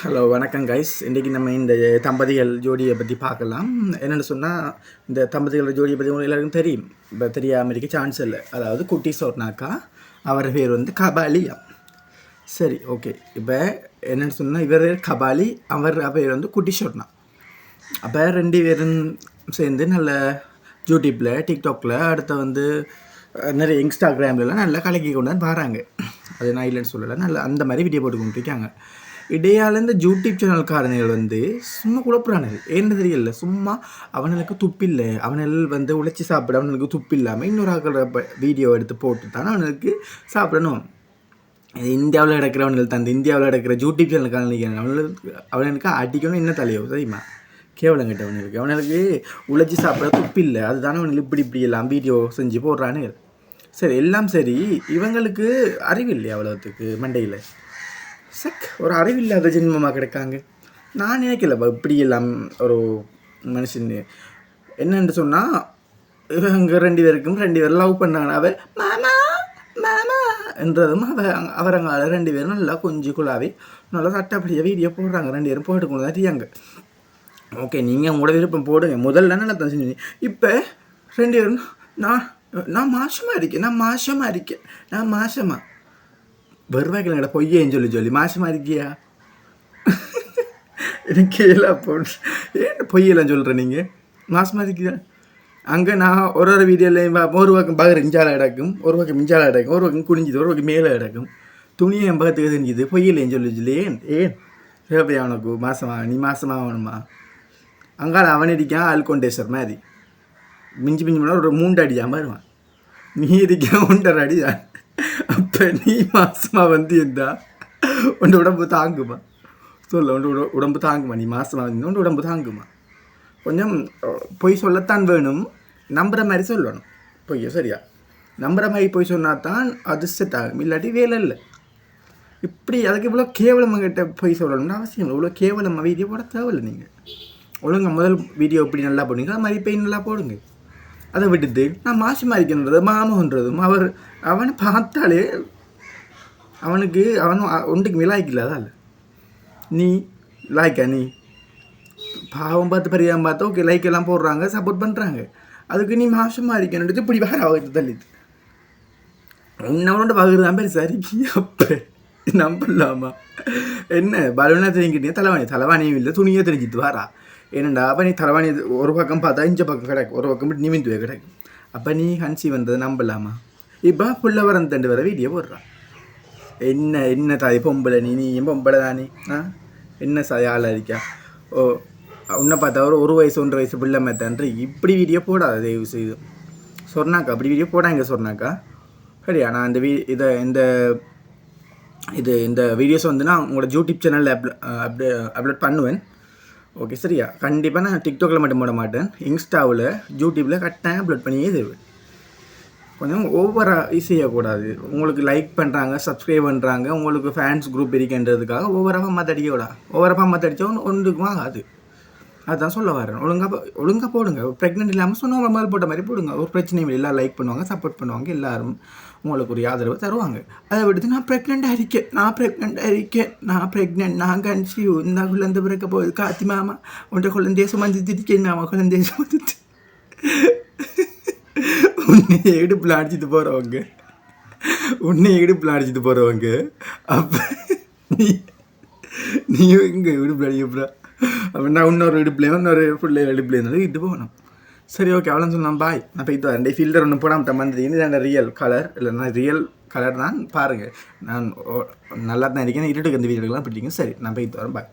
Hello வணக்கம் guys இன்றைக்கி நம்ம இந்த தம்பதிகள் ஜோடியை பற்றி பார்க்கலாம். என்னென்னு சொன்னால் இந்த தம்பதிகள் ஜோடியை பற்றி உங்களுக்கு எல்லாருக்கும் தெரியும். இப்போ தெரியாமல் இருக்க சான்ஸ் இல்லை. அதாவது குட்டி சோர்னாக்கா அவர் பேர் வந்து கபாலியா சரி ஓகே இப்போ என்னென்னு சொன்னால் இவர் கபாலி அவர் பேர் வந்து குட்டி சோர்னா அப்போ ரெண்டு பேரும் சேர்ந்து நல்ல யூடியூப்பில் டிக்டாக்ல அடுத்த வந்து நிறைய இன்ஸ்டாகிராம்லலாம் நல்லா கலக்கி கொண்டு வந்து வராங்க. அது நான் இல்லைன்னு சொல்லலை. நல்ல அந்த மாதிரி வீடியோ போட்டு கொண்டு இருக்காங்க. இடையால இந்த யூடியூப் சேனல்காரர்கள் வந்து சும்மா குழப்புறானுங்க. ஏன்னு தெரியல சும்மா அவனுக்கு துப்பில்லை அவனல் வந்து உழைச்சி சாப்பிட அவனுக்கு துப்பு இல்லாமல் இன்னொரு ஆக்கிற வீடியோ எடுத்து போட்டு தானே அவனுக்கு சாப்பிடணும். இந்தியாவில் நடக்கிறவனுக்கு தந்து இந்தியாவில் நடக்கிற யூடியூப் சேனலுக்கான அவனுக்கு அவனுக்கு அடிக்கணும் என்ன தலையோ தெரியுமா? கேவலம் கட்டவனுக்கு அவனுக்கு உழைச்சி சாப்பிட துப்பு இல்லை அதுதானே அவனுக்கு இப்படி இப்படி எல்லாம் வீடியோ செஞ்சு போடுறானு சரி எல்லாம் சரி இவங்களுக்கு அறிவு இல்லையா அவ்வளோத்துக்கு மண்டையில்? சக் ஒரு அறிவில்லாத ஜென்மமாக கிடைக்காங்க. நான் நினைக்கல இப்படி எல்லாம் ஒரு மனுஷன் என்னென்று சொன்னால் இவங்க ரெண்டு பேருக்கும் ரெண்டு பேரும் லவ் பண்ணாங்க. அவர் மாமா மாமா என்றதும் அவர் அவரங்கால ரெண்டு பேரும் நல்லா கொஞ்சம் குழாவி நல்லா சட்டப்படியாக வீடியோ போடுறாங்க. ரெண்டு பேரும் போட்டு தான் தெரியாங்க ஓகே நீங்கள் உங்களோட விருப்பம் போடுங்க. முதல்ல நல்லா தான் செஞ்சீங்க இப்போ ரெண்டு பேரும் நான் நான் மாசமாக இருக்கேன் நான் மாசமாக இருக்கேன் நான் மாசமாக வருவாய்க்கு எங்கட பொய்யேன்னு சொல்லி சொல்லி மாசமாக இருக்கியா எனக்கு எல்லாம் ஏன் பொய்யெல்லாம் சொல்கிற நீங்கள் மாசமாக இருக்கியா அங்கே நான் ஒரு ஒரு வீடியோலையும் ஒரு பக்கம் பகர் இஞ்சால இடக்கும் ஒரு பக்கம் மிஞ்சால இடக்கும் ஒரு பக்கம் குனிஞ்சுது ஒரு பக்கம் மேலே இடக்கும் துணியை என் பக்கத்துக்கு செஞ்சுது பொய்யில்லைன்னு சொல்லி சொல்லி ஏன் ஏன் தேவையா அவனுக்கு மாசமா நீ மாசமா ஆகணுமா அங்கால அவன் அடிக்கான் அல்கொண்டேஸ்வர் மாதிரி மிஞ்சி மிஞ்சி போனால் ஒரு மூண்டு அடியாம வருவான் நீ இருக்க ஒன்றரை அடிதான் அப்போ நீ மாசமா வந்து இருந்தா உன் உடம்பு தாங்குமா? சொல்ல உன் உடம்பு தாங்குமா? நீ மாசமா வந்து உன் உடம்பு தாங்குமா? கொஞ்சம் பொய் சொல்லத்தான் வேணும். நம்புற மாதிரி சொல்லணும். பொய்ய சரியா? நம்புற மாதிரி பொய் சொன்னா தான் அது செட் ஆகும் இல்லாட்டி வேலை இல்லை. இப்படி அதுக்கு இவ்வளோ கேவலமாக கிட்ட பொய் சொல்லணும்னு அவசியம் இல்லை. இவ்வளோ கேவலமாக வீடியோ போட தேவையில்லை நீங்கள் ஒழுங்கா முதல் வீடியோ இப்படி நல்லா போடுங்க அது மாதிரி பெயின் நல்லா போடுங்க. அதை விட்டுட்டு நான் மாசி மாறிக்கின்றது மாமன்றதும் அவர் அவனை பார்த்தாலே அவனுக்கு அவன் ஒன்றுக்கு மிலாய்க்கல அதான் நீ லாய்க்கா நீ? பாவம் பார்த்து பரியாமல் பார்த்தா ஓகே லைக் எல்லாம் போடுறாங்க சப்போர்ட் பண்ணுறாங்க அதுக்கு நீ மாசமாக இருக்கணுன்றது இப்படி வேற அவர்கிட்ட தள்ளிது பகிர்ந்து தான் பேர் சரிக்கு அப்போ நம்பலாமா? என்ன பலூனா தெரிஞ்சுக்கிட்டே தலைவாணி தலைவாணியும் இல்லை துணியே தெரிஞ்சிட்டு வாரா? ஏனண்டா அப்போ நீ தலைவாணி ஒரு பக்கம் பார்த்தா இஞ்ச பக்கம் கிடைக்கும் ஒரு பக்கம் நிமிந்து கிடைக்கும் அப்போ நீ ஹன்சி வந்ததை நம்பலாமா இப்போ புள்ள வரன் தண்டு வர வீடியோ போடுறான் என்ன என்ன தாய் பொம்பளை நீ நீ பொம்பளை தானே ஆ என்ன சாய் ஆளாக இருக்கா ஓ உன்னை பார்த்தா ஒரு ஒரு வயசு ஒன்றரை வயசு பிள்ளை மேத்தான்ற இப்படி வீடியோ போடாத தயவு செய்து சொன்னாக்கா அப்படி வீடியோ போடாங்க சொன்னாக்கா சரியா நான் இந்த வீ இதை இந்த இது இந்த வீடியோஸ் வந்து நான் உங்களோட யூடியூப் சேனலில் அப்லோ அப்லோட் பண்ணுவேன் ஓகே சரியா? கண்டிப்பாக நான் டிக்டாக்ல மட்டும் போட மாட்டேன். இன்ஸ்டாவில் யூடியூப்பில் கரெக்டாக அப்லோட் பண்ணியே தருவேன். கொஞ்சம் ஓவராக ஈஸியாக கூடாது உங்களுக்கு லைக் பண்ணுறாங்க சப்ஸ்கிரைப் பண்ணுறாங்க உங்களுக்கு ஃபேன்ஸ் குரூப் இருக்கின்றதுக்காக ஓவராக மற்ற அடிக்க விடா ஓவராக மற்ற அடித்தா ஒன்று ஆகாது. அதுதான் சொல்ல வரேன். ஒழுங்காக ஒழுங்காக போடுங்க. ப்ரெக்னென்ட் இல்லாமல் சொன்னவங்க முதல் போட்ட மாதிரி போடுங்க. ஒரு பிரச்சனையும் இல்லை. எல்லாம் லைக் பண்ணுவாங்க சப்போர்ட் பண்ணுவாங்க. எல்லாரும் உங்களுக்கு ஒரு ஆதரவு தருவாங்க. அதை விடுத்து நான் ப்ரெக்னெண்ட்டாக இருக்கேன் நான் ப்ரெக்னெண்ட்டாக இருக்கேன் நான் ப்ரெக்னென்ட் நான் கன்சியூ இந்த குழந்தை பிறக்க போகுது. காத்தி மாமா உன்ட குழந்தைய சுமந்துட்டு இருக்கேன் மாமா. குழந்தைய சுமந்துட்டு உன்னை இடுப்பில் அடிச்சிட்டு போகிறவங்க உன்னை இடுப்பில் அடிச்சிட்டு போகிறவங்க அப்போ நீ நீ இங்கே இடுப்பில் அடிக்கப்பா அப்படின்னா நான் இன்னொரு இடுப்புலையும் இன்னொரு ஃபுல்லே இடுப்புலையும் இருந்தாலும் இது போகணும். சரி ஓகே அவ்வளோ சொல்லலாம் பாய் நான் போயிட்டு வரேன். ஃபில்டர் ஒன்று போடாமல் தம்பி இது ரியல் கலர் இல்லைன்னா ரியல் கலர் தான். பாருங்கள் நான் ஓ- நல்லா தான் இருக்கேன் இருட்டுக்கு அந்த வீடியோலாம் பிடிக்கும். சரி நான் போயிட்டு வரேன். பாய்